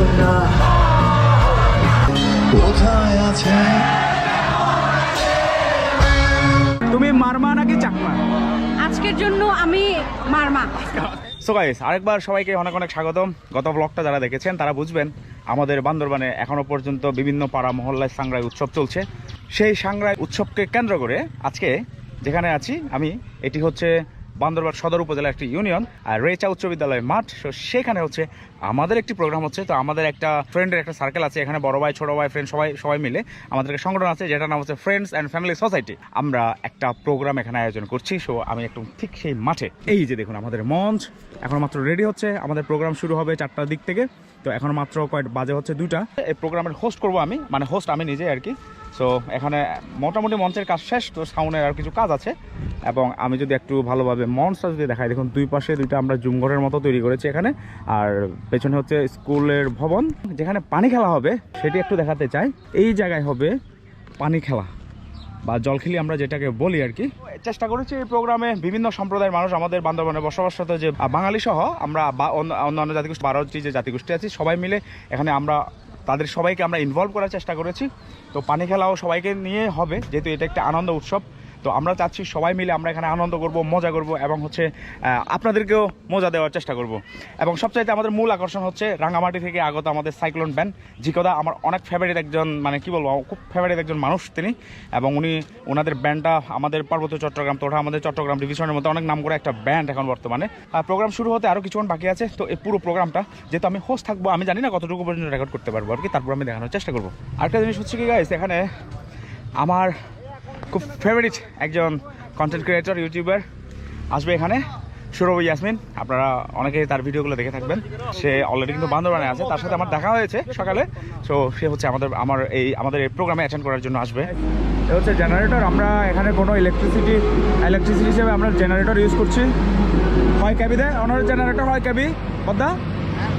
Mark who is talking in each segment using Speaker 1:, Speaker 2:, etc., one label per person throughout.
Speaker 1: সোনা কোথায় আছে
Speaker 2: তুমি মারমা নাকি চাকমা?
Speaker 3: আজকের জন্য আমি মারমা।
Speaker 2: সো গাইস আরেকবার সবাইকে অনেক অনেক স্বাগতম। গত ব্লগটা যারা দেখেছেন তারা বুঝবেন আমাদের বান্দরবানে এখনও পর্যন্ত বিভিন্ন পাড়া মহল্লায় সাংগ্রাই উৎসব চলছে। সেই সাংগ্রাই উৎসবকে কেন্দ্র করে আজকে যেখানে আছি আমি এটি হচ্ছে বান্দরবান সদর উপজেলার একটি ইউনিয়ন আর রেচা উচ্চ বিদ্যালয় মাঠ। তো সেখানে হচ্ছে আমাদের একটি প্রোগ্রাম হচ্ছে, তো আমাদের একটা ফ্রেন্ডের একটা সার্কেল আছে, এখানে বড় ভাই, ছোট ভাই ফ্রেন্ড সবাই সবাই মিলে আমাদের একটা সংগঠন আছে, যেটার নাম হচ্ছে ফ্রেন্ডস অ্যান্ড ফ্যামিলি সোসাইটি আমরা একটা প্রোগ্রাম এখানে আয়োজন করছি সো আমি একদম ঠিক সেই মাঠে। এই যে দেখুন, আমাদের মঞ্চ, এখন মাত্র রেডি হচ্ছে, আমাদের প্রোগ্রাম শুরু হবে চারটার দিক থেকে, তো এখন মাত্র কয়েক বাজে হচ্ছে দুইটা। এই প্রোগ্রামের হোস্ট করব আমি মানে হোস্ট আমি নিজে আর কি। সো এখানে মোটামুটি মঞ্চের কাজ শেষ, তো সাউন্ডের আর কিছু কাজ আছে। এবং আমি যদি একটু ভালোভাবে মঞ্চটা যদি দেখাই, দেখুন দুই পাশে দুইটা আমরা জুমঘরের মতো তৈরি করেছি এখানে। আর পেছনে হচ্ছে স্কুলের ভবন, যেখানে পানি খেলা হবে, সেটি একটু দেখাতে চাই। এই জায়গায় হবে পানি খেলা, বা জলখিলি আমরা যেটাকে বলি আর কি। চেষ্টা করেছি এই প্রোগ্রামে বিভিন্ন সম্প্রদায়ের মানুষ আমাদের বান্দরবানে বসবাসরত যে বাঙালি সহ আমরা বা অন্য- অন্যান্য জাতিগোষ্ঠী, বারোটি যে জাতিগোষ্ঠী আছে, সবাই মিলে এখানে আমরা তাদের সবাইকে আমরা ইনভলভ করার চেষ্টা করেছি। তো পানি খেলাও সবাইকে নিয়ে হবে, যেহেতু এটা একটা আনন্দ উৎসব। তো আমরা চাচ্ছি সবাই মিলে আমরা এখানে আনন্দ করব, মজা করব এবং হচ্ছে আপনাদেরকেও মজা দেওয়ার চেষ্টা করব। এবং সবচাইতে আমাদের মূল আকর্ষণ হচ্ছে রাঙামাটি থেকে আগত আমাদের সাইক্লোন ব্যান্ড, জিকোদা, আমার অনেক ফেভারিট একজন মানে কি বলব খুব ফেভারিট একজন মানুষ তিনি। এবং উনি ওনাদের ব্যান্ডটা আমাদের পার্বত্য চট্টগ্রাম তোঠা আমাদের চট্টগ্রাম ডিভিশনের মধ্যে অনেক নাম করে একটা ব্যান্ড এখন বর্তমানে। প্রোগ্রাম শুরু হতে আরও কিছুক্ষণ বাকি আছে, তো এই পুরো প্রোগ্রামটা যেহেতু আমি হোস্ট থাকব, আমি জানি না কতটুকু পর্যন্ত রেকর্ড করতে পারব আর কি, তারপর আমি দেখানোর চেষ্টা করব। আরেকটা জিনিস হচ্ছে কি গাইস এখানে আমার খুব ফেভারিট একজন কন্টেন্ট ক্রিয়েটর ইউটিউবার আসবে এখানে সুরভ ইয়াসমিন। আপনারা অনেকেই তার ভিডিওগুলো দেখে থাকবেন। সে অলরেডি কিন্তু বান্দরবানে আছে তার সাথে আমার দেখা হয়েছে সকালে। সো সে হচ্ছে আমাদের আমার এই আমাদের এই প্রোগ্রামে অ্যাটেন্ড করার জন্য আসবে। এটা হচ্ছে জেনারেটর আমরা এখানে কোনো ইলেকট্রিসিটি ইলেকট্রিসিটি হিসেবে আমরা জেনারেটর ইউজ করছি। হয় ক্যাবি দেয় অনার জেনারেটর হয় ক্যাবি কদা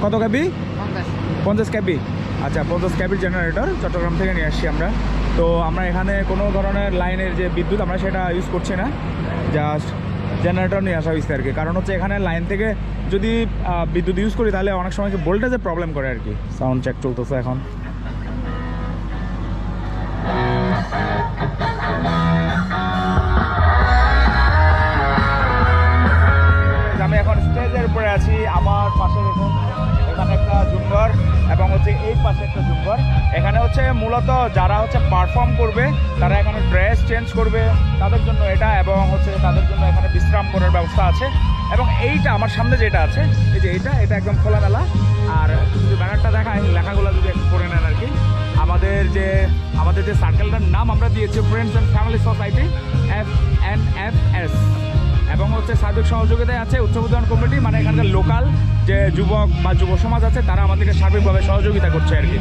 Speaker 2: কত ক্যাবি পঞ্চাশ। ক্যাবি আচ্ছা পঞ্চাশ ক্যাবির জেনারেটর চট্টগ্রাম থেকে নিয়ে আসছি আমরা। তো আমরা এখানে কোনো ধরনের লাইনের যে বিদ্যুৎ আমরা সেটা ইউজ করছি না। জাস্ট জেনারেটর নিয়ে আসা হয়েছে আর কি। কারণ হচ্ছে এখানে লাইন থেকে যদি বিদ্যুৎ ইউজ করি তাহলে অনেক সময় ভোল্টেজের প্রবলেম করে আর কি। সাউন্ড চেক চলতেছে এখন। আমি এখন স্টেজের উপরে আছি। আমার পাশে দেখুন। জুম্বর এবং হচ্ছে এই পাশে একটা জুম্বর এখানে হচ্ছে মূলত যারা হচ্ছে পারফর্ম করবে, তারা এখানে ড্রেস চেঞ্জ করবে তাদের জন্য এটা এবং হচ্ছে তাদের জন্য এখানে বিশ্রাম করার ব্যবস্থা আছে। এবং এইটা আমার সামনে যেটা আছে, এই যে এইটা, এটা একদম খোলামেলা আর যদি ব্যানারটা দেখায় লেখাগুলো যদি একটু করে নেন আর কি। আমাদের যে আমাদের যে সার্কেলটার নাম আমরা দিয়েছি friends and family society F N F S এবং হচ্ছে সার্বিক সহযোগিতায় আছে উৎসব উদ্যান কমিটি মানে এখানকার লোকাল যে যুবক বা যুব সমাজ আছে, তারা আমাদেরকে সার্বিকভাবে সহযোগিতা করছে আর কি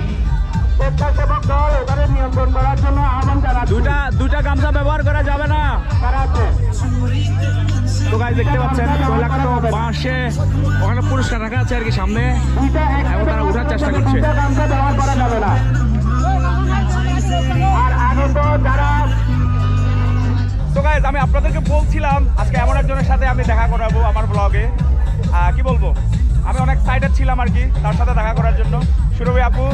Speaker 2: দুইটা দুইটা গামছা ব্যবহার করা যাবে না তো গাছ দেখতে পাচ্ছেন তৈলাক্ত বাঁশে ওখানে পুরস্কার রাখা আছে আর কি সামনে, এবং তারা ওঠার চেষ্টা করছে।
Speaker 4: আর আগত যারা
Speaker 2: তো গাইজ আমি আপনাদেরকে বলছিলাম আজকে এমন একজনের সাথে আমি দেখা করাবো আমার ব্লগে কি বলব? আমি অনেক সাইডেড ছিলাম আর কি তার সাথে দেখা করার জন্য। সুরভি আপু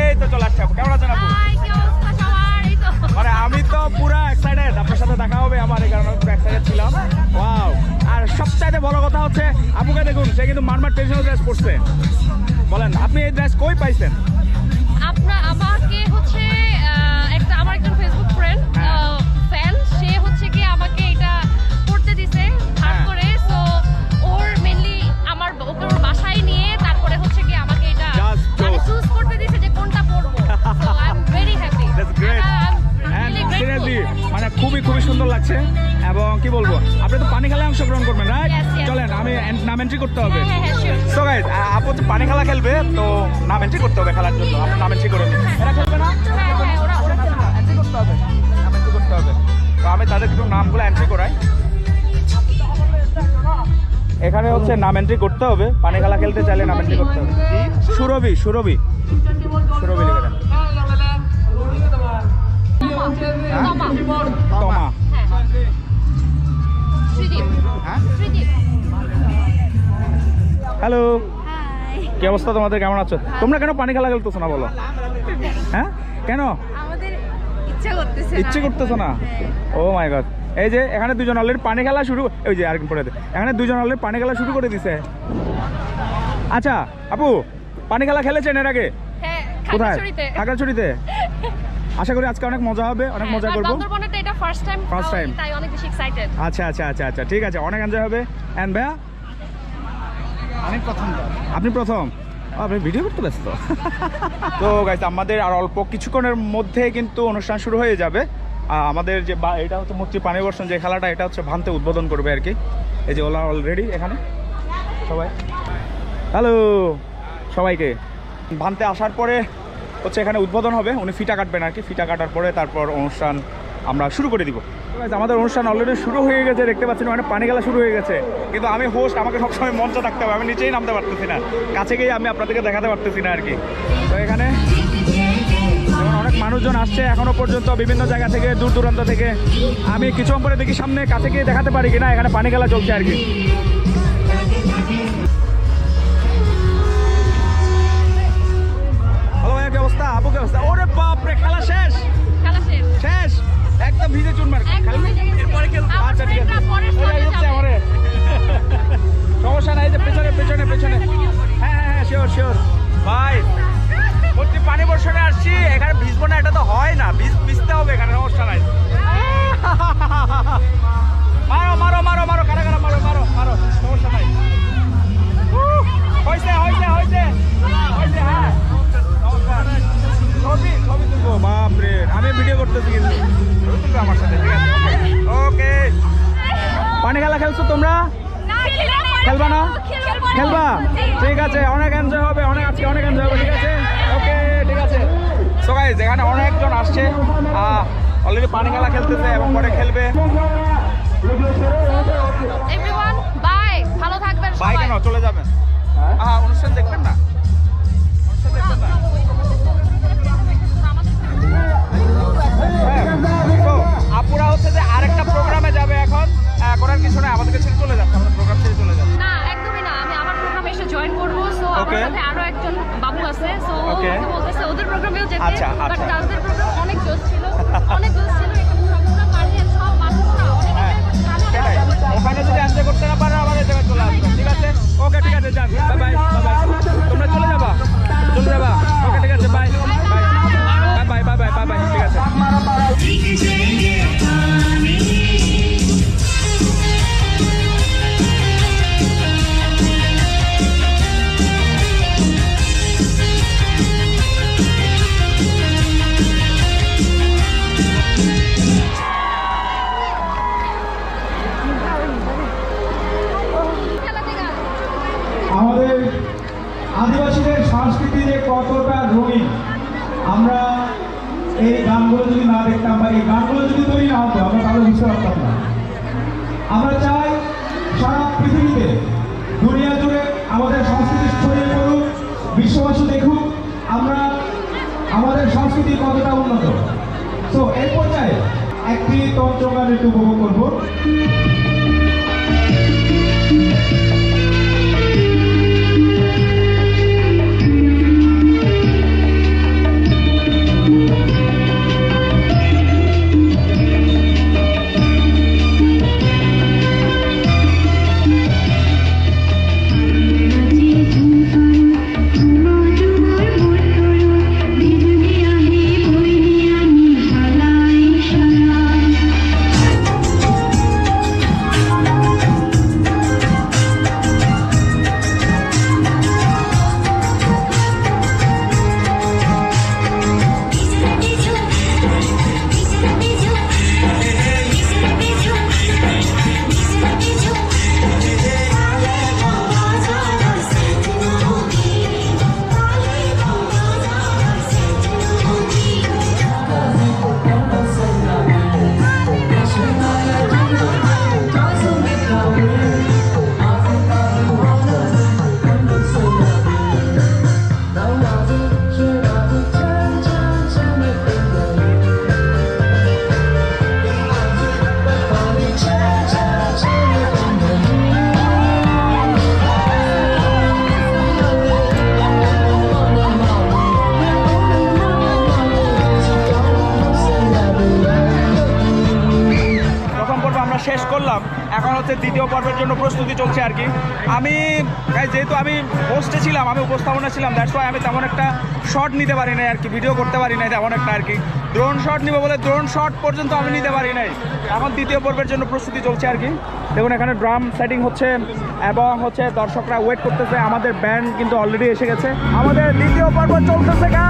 Speaker 2: এই তো চলে আসছে আপু কেমন আছেন আপু? মানে আমি তো পুরো এক্সাইটেড আপনার সাথে দেখা হবে আমার এই কারণে এক্সাইটেড ছিলাম। ওয়াও আর সবচাইতে বড় কথা হচ্ছে আপুকে দেখুন সে কিন্তু মারমার ট্রেডিশনাল ড্রেস পরছে। বলেন আপনি এই ড্রেস কই পাইছেন?
Speaker 3: আপনার আমাকে হচ্ছে
Speaker 2: খুবই খুবই সুন্দর লাগছে। এবং কি বলব আপনি তো পানি খেলায় অংশগ্রহণ করবেন রাইট. চলেন আমি নাম এন্ট্রি করতে হবে।
Speaker 3: হ্যাঁ হ্যাঁ হ্যাঁ শিওর
Speaker 2: সো গাইজ আপু হচ্ছে পানি খেলা খেলবে তো নাম এন্ট্রি করতে হবে খেলার জন্য। আপনি নাম এন্ট্রি করে নিন। এরা খেলবে না?
Speaker 3: হ্যাঁ হ্যাঁ ওরা ওরা
Speaker 2: এন্ট্রি করতে হবে। নাম এন্ট্রি করতে হবে। তো আমি তাদের একটু নামগুলো এন্ট্রি করাই। এখানে হচ্ছে নাম এন্ট্রি করতে হবে। পানি খেলা খেলতে চাইলে নাম এন্ট্রি করতে হবে। সুরভি সুরভি।
Speaker 3: তমা। হ্যাঁ
Speaker 2: হ্যাঁ হ্যালো কি অবস্থা তোমাদের? কেমন আছো? তোমরা কেন পানি খেলা খেলতেছো না বলো? হ্যাঁ? কেন?
Speaker 3: ইচ্ছা করতেছে
Speaker 2: না। Oh my God. এই যে এখানে দুজন অলরেডি পানি খেলা শুরু ওই যে আরেকদিন পরে। এখানে দুজন অলরেডি পানি খেলা শুরু করে দিছে। আচ্ছা আপু পানি খেলা খেলেছেন এর আগে?
Speaker 3: হ্যাঁ
Speaker 2: কোথায়?
Speaker 3: খাগড়াছড়িতে।
Speaker 2: আশা করি আজকে অনেক মজা হবে অনেক
Speaker 3: হ্যাঁ,
Speaker 2: মজা করব।
Speaker 3: এটা ফার্স্ট টাইম. তাই অনেক বেশি এক্সাইটেড
Speaker 2: আচ্ছা আচ্ছা আচ্ছা আচ্ছা ঠিক আছে অনেক এনজয় হবে। অ্যান্ড ভাইয়া?
Speaker 4: আমি প্রথম
Speaker 2: আপনি প্রথম? আপনি ভিডিও করতে ব্যস্ত। তো গাইজ আমাদের আর অল্প কিছুক্ষণের মধ্যে কিন্তু অনুষ্ঠান শুরু হয়ে যাবে। আমাদের যে বা এটা হচ্ছে মূর্তি পানি বর্ষণ যে খেলাটা এটা হচ্ছে ভান্তে উদ্বোধন করবে আর কি। এই যে ওলা অলরেডি এখানে। সবাই। হ্যালো সবাইকে। ভান্তে আসার পরে হচ্ছে এখানে উদ্বোধন হবে, উনি ফিটা কাটবেন আর কি। ফিটা কাটার পরে তারপর অনুষ্ঠান আমরা শুরু করে দিব। আমাদের অনুষ্ঠান অলরেডি শুরু হয়ে গেছে, দেখতে পাচ্ছেন মানে পানি গেলা শুরু হয়ে গেছে। কিন্তু আমি হোস্ট আমাকে সবসময় মঞ্চে থাকতে হবে, আমি নিচেই নামতে পারতেছি না। কাছে গিয়ে আমি আপনাদেরকে দেখাতে পারতেছি না আর কি। তো এখানে অনেক মানুষজন আসছে এখনও পর্যন্ত বিভিন্ন জায়গা থেকে, দূর দূরান্ত থেকে। আমি কিছু পরে দেখি সামনে, কাছে গিয়ে দেখাতে পারি কিনা, এখানে পানি খেলা চলছে আর কি। অবস্থা। ওরে বাপরে খেলা শেষ?
Speaker 3: খেলা শেষ।
Speaker 2: শেষ? একদম ভিজে চুনমার
Speaker 3: গেছে।
Speaker 2: এরপরে খেলব। আচ্ছা ঠিক আছে। ওই হচ্ছে আমারে। সমস্যা নাই যে পেছনে পেছনে পেছনে। হ্যাঁ হ্যাঁ হ্যাঁ শিওর শিওর ভাই বলছি পানি বর্ষণে আসছি। এখানে ভিজবো না এটা তো হয় না। ভিজ ভিজতে হবে এখানে সমস্যা নাই। মারো মারো মারো মারো কারা কারা মারো মারো মারো সমস্যা নাই। এখানে অনেকজন আসছে। অলরেডি পানি খেলা খেলতেছে এবং পরে খেলবে।
Speaker 3: বাই ভালো থাকবেন
Speaker 2: ভাই কেন? চলে যাবেন। হ্যাঁ অনুষ্ঠান দেখবেন না?
Speaker 3: সাথে আরও একজন বাবু আছে সো
Speaker 2: Okay.
Speaker 3: বলতেছে ওদের প্রোগ্রামেও যেতে
Speaker 2: আচ্ছা,
Speaker 3: বাট
Speaker 2: আচ্ছা।
Speaker 3: তাদের প্রোগ্রাম অনেক জোস ছিল অনেক জোস ছিল
Speaker 2: হ্যাঁ ওখানে যদি এনজয় করতে না পারো এই জায়গায় চলে আসবে ঠিক আছে ওকে ঠিক আছে যান বাই বাই তোমরা চলে যাবা চলে যাবা ওকে ঠিক আছে bye bye bye bye bye bye ঠিক আছে
Speaker 1: আদিবাসীদের সংস্কৃতি যে কতটা রঙিন আমরা এই গানগুলো যদি না দেখতাম বা এই গানগুলো যদি তৈরি না হতো, আমরা তাহলে বুঝতে পারতাম না। আমরা চাই সারা পৃথিবীতে দুনিয়া জুড়ে আমাদের সংস্কৃতি ছড়িয়ে পড়ুক, বিশ্ববাসী দেখুক, আমরা আমাদের সংস্কৃতি কতটা উন্নত। তো এই পর্যায়ে একটি তন্ত্র গান একটু উপভোগ করব।
Speaker 5: আমি যেহেতু আমি পোস্টে ছিলাম, আমি উপস্থাপনা ছিলাম দ্যাটস ওয়াই আমি তেমন একটা শট নিতে পারি নাই আর কি ভিডিও করতে পারি নাই তেমন একটা আর কি। ড্রোন শট নিব বলে ড্রোন শট পর্যন্ত আমি নিতে পারি নাই। এখন দ্বিতীয় পর্বের জন্য প্রস্তুতি চলছে আর কি। দেখুন, এখানে ড্রাম সেটিং হচ্ছে এবং হচ্ছে দর্শকরা ওয়েট করতেছে। আমাদের ব্যান্ড কিন্তু অলরেডি এসে গেছে। আমাদের দ্বিতীয় পর্ব চলতেছে গাইস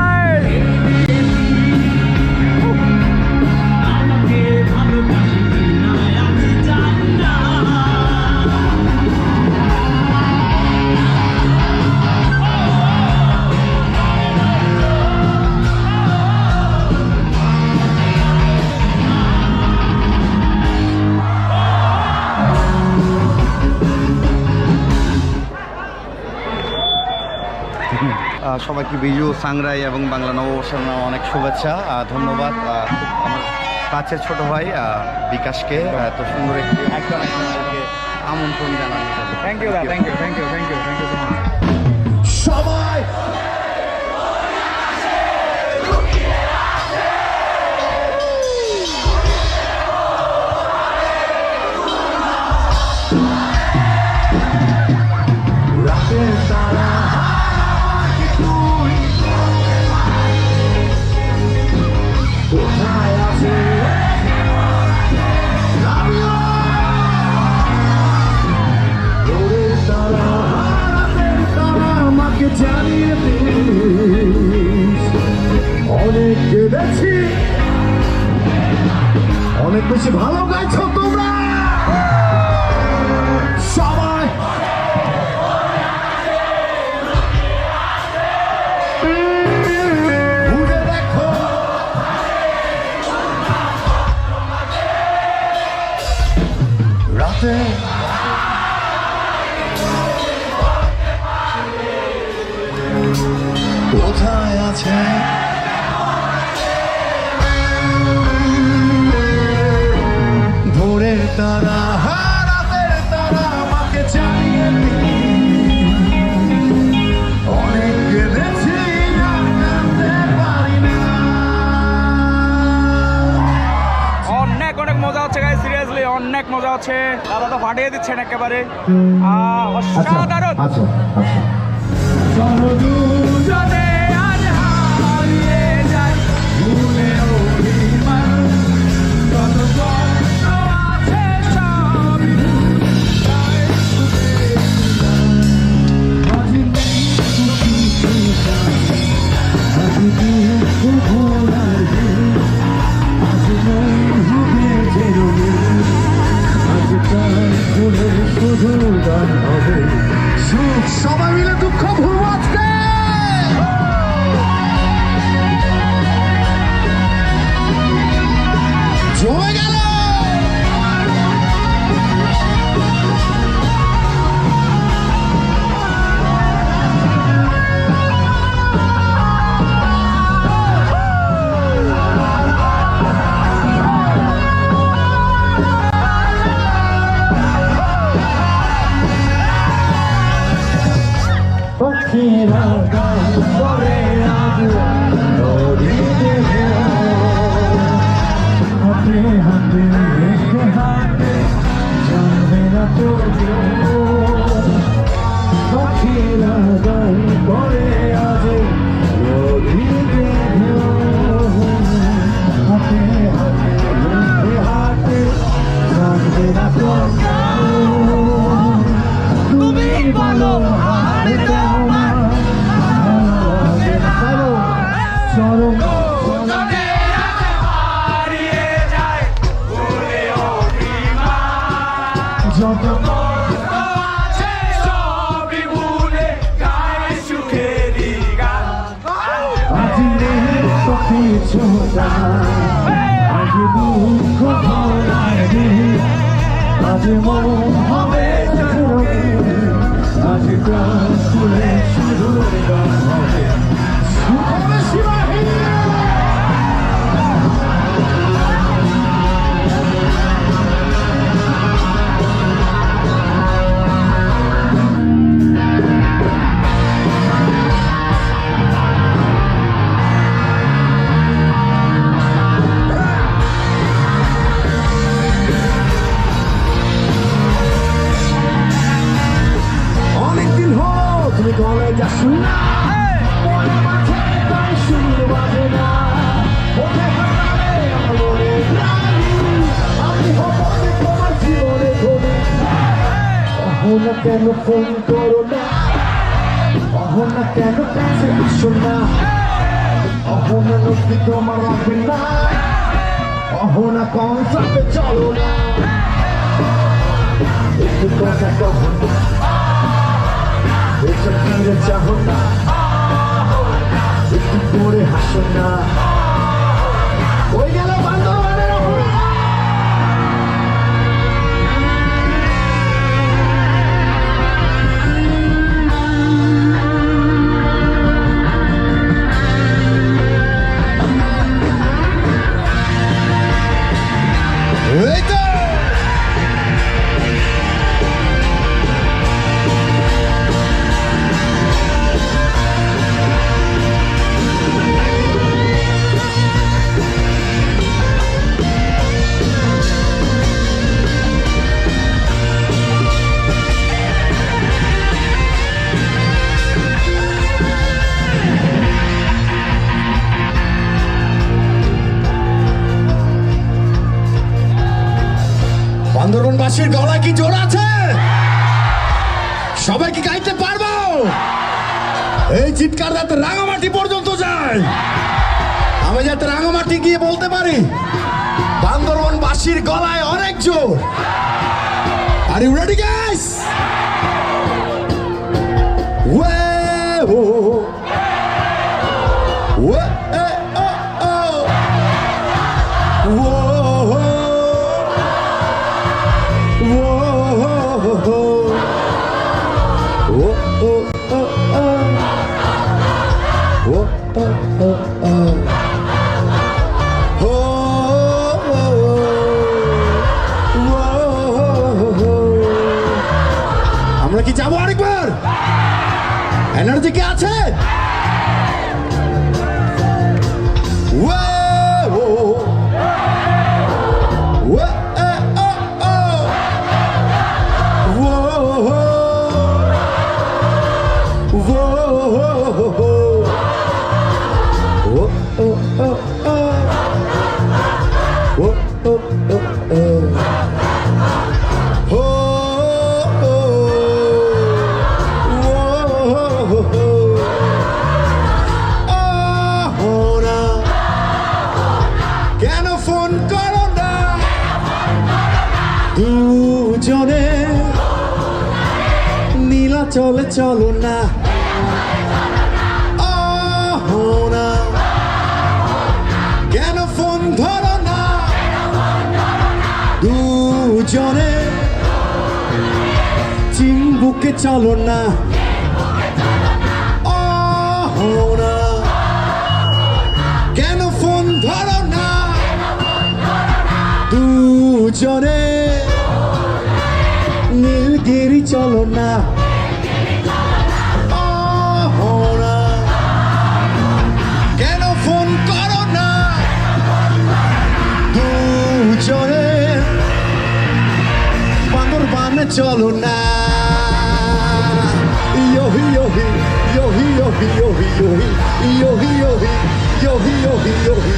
Speaker 6: সবাইকে বিজু সাংরাই এবং বাংলা নববর্ষের অনেক শুভেচ্ছা ধন্যবাদ। আমার কাছের ছোট ভাই বিকাশকে এত সুন্দর একটি আমন্ত্রণ জানানো।
Speaker 5: Thank you thank you thank you thank you একেবারে। আহ, অসাধারণ ফোন করো না। অহনা কেন কাছে আসো না? অহনা নদী তোমার লাগবে না। অহনা কনসার্টে চলো না। একটু কথা কখো না এসব ফিরে চাহো না। একটু করে হাসো না। বান্দরবনবাসীর গলা কি জোর আছে? সবাই কি গাইতে পারব? এই চিৎকার যাতে রাঙামাটি পর্যন্ত যায়। আমি যাতে রাঙামাটি গিয়ে বলতে পারি বান্দরবনবাসীর গলায় অনেক জোর। আর ইউ রেডি গাইস কি যাব আরেকবার? এনার্জি কি আছে? দুজনে। নীলা চলে, চলো না। কেন ফোন ধরো না? চলো না। কেন ফোন ধরো না? দুজনে। বান্দরবানে চলো না। ইয়োহি ইয়োহি ইয়োহি ইয়োহি ইয়োহি ইয়োহি ইয়োহি ইয়োহি ইয়োহি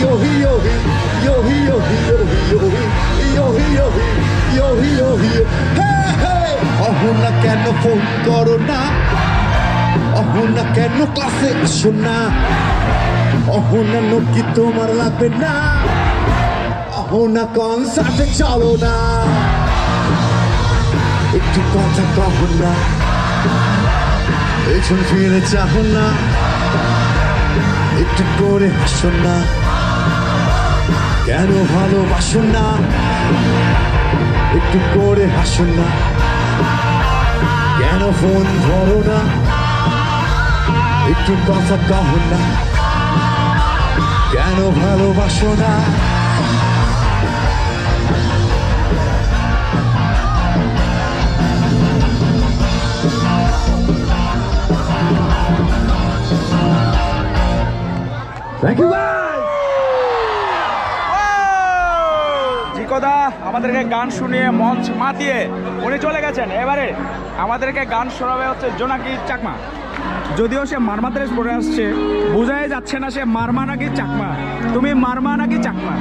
Speaker 5: ইয়োহি ইয়োহি ইয়োহি ইয়োহি ইয়োহি ইয়োহি ইয়োহি ইয়োহি ইয়োহি ইয়োহি অহনা কেন ফোন করো না? অহনা কেন ক্লাসে আসো না? অহনা নকি তোমার লাগবে না? অহনা কনসার্টে চলো না। একটু কথা কহ না। পেছন ফিরে চাহ না। একটু করে হাসো না। কেন ভালোবাসো না? একটু করে হাসো না। কেন ফোন ধরো না? একটু কথা কহ না। কেন ভালোবাসো না? থ্যাংক ইউ
Speaker 2: জিকোদা, আমাদেরকে গান শুনিয়ে মঞ্চ মাতিয়ে উনি চলে গেছেন। এবারে আমাদেরকে গান শোনাবে হচ্ছে জোনাকি চাকমা। যদিও সে মারমা ড্রেস পরে আসছে, বোঝাই যাচ্ছে না সে মারমা নাকি চাকমা। তুমি মারমা নাকি চাকমা?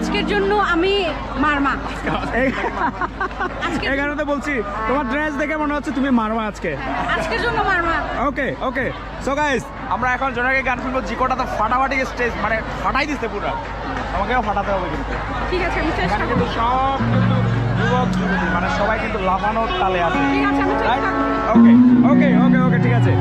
Speaker 2: আজকের জন্য আমি মারমা।
Speaker 1: এই- এই কারণে তো বলছি তোমার ড্রেস দেখে মনে হচ্ছে তুমি মারমা আজকে।
Speaker 2: আজকের জন্য Marma.
Speaker 1: Okay okay so guys আমরা এখন জোনাকে গান শুনব জিকোটা তো ফাটাফাটি স্টেজ মানে ফাটাই দিচ্ছে পুরো। আমাকেও ফাটাতে হবে কিন্তু।
Speaker 2: ঠিক আছে আমি চেষ্টা করব।
Speaker 1: সব কিন্তু যুবক যুবতী মানে সবাই কিন্তু লাফানোর তালে আছে। ওকে ওকে ওকে ওকে ঠিক আছে।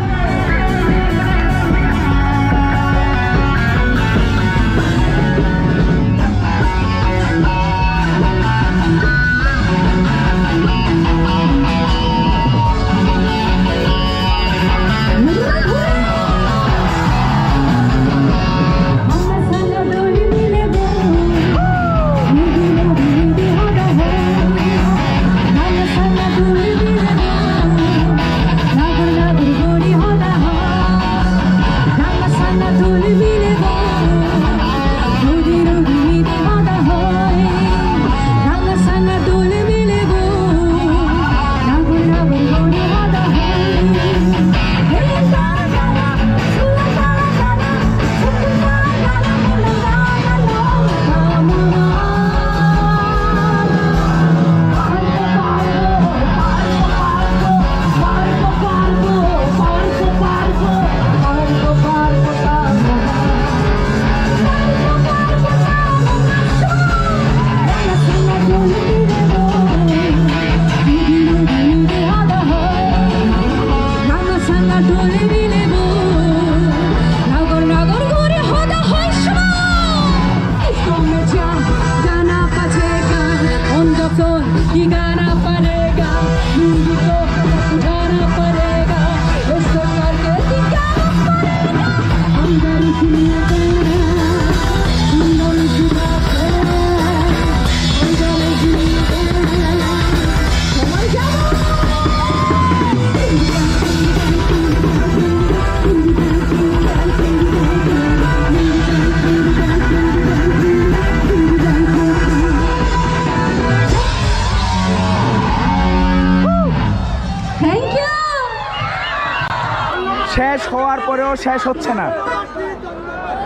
Speaker 1: শেষ হওয়ার পরেও শেষ হচ্ছে না।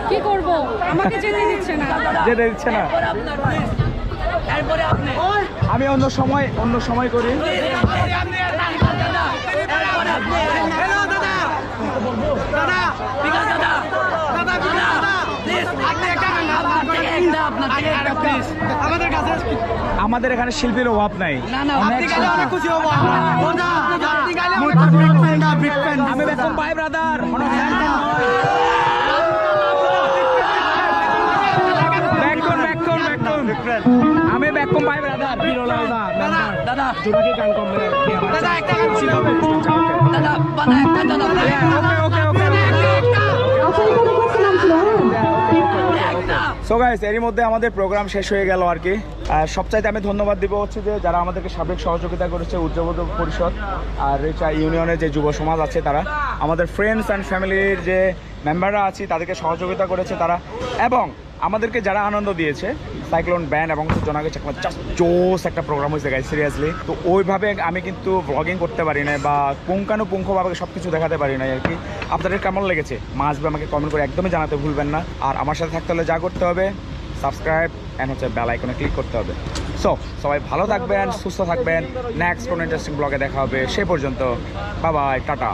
Speaker 2: কি করব? আমাকে যেতে দিচ্ছে না।
Speaker 1: যেতে দিচ্ছে না। আমি অন্য সময় অন্য সময় করি। আমাদের এখানে শিল্পীর অভাব নাই। আমি বেকম ভাই ব্রাদার বেকন আমি বেকম ভাই ব্রাদার দাদা জোনাকি গান কমবে দাদা একটা গান দাদা একটা দাদা সো গাইস এরই মধ্যে আমাদের প্রোগ্রাম শেষ হয়ে গেল আর কি। আর সবচাইতে আমি ধন্যবাদ দিব হচ্ছে যে যারা আমাদেরকে সাবেক সহযোগিতা করেছে উদ্যোগ পরিষদ আর ইউনিয়নের যে যুব সমাজ আছে তারা। আমাদের ফ্রেন্ডস অ্যান্ড ফ্যামিলির যে মেম্বাররা আছে, তাদেরকে সহযোগিতা করেছে তারা। এবং আমাদেরকে যারা আনন্দ দিয়েছে সাইক্লোন ব্যান্ড এবং জোনাকে চাকমা জাস্ট জোস একটা প্রোগ্রাম হয়েছে গাই সিরিয়াসলি তো ওইভাবে আমি কিন্তু ব্লগিং করতে পারি না বা পুঙ্খানুপুঙ্খভাবে সব কিছু দেখাতে পারি না আর কি। আপনাদের কেমন লেগেছে? মা আসবে আমাকে কমেন্ট করে একদমই জানাতে ভুলবেন না। আর আমার সাথে থাকতে হলে যা করতে হবে সাবস্ক্রাইব অ্যান্ড হচ্ছে বেল আইকনে ক্লিক করতে হবে। সো সবাই ভালো থাকবেন, সুস্থ থাকবেন। নেক্সট কোনো ইন্টারেস্টিং ব্লগে দেখা হবে। সে পর্যন্ত বাবাই টাটা।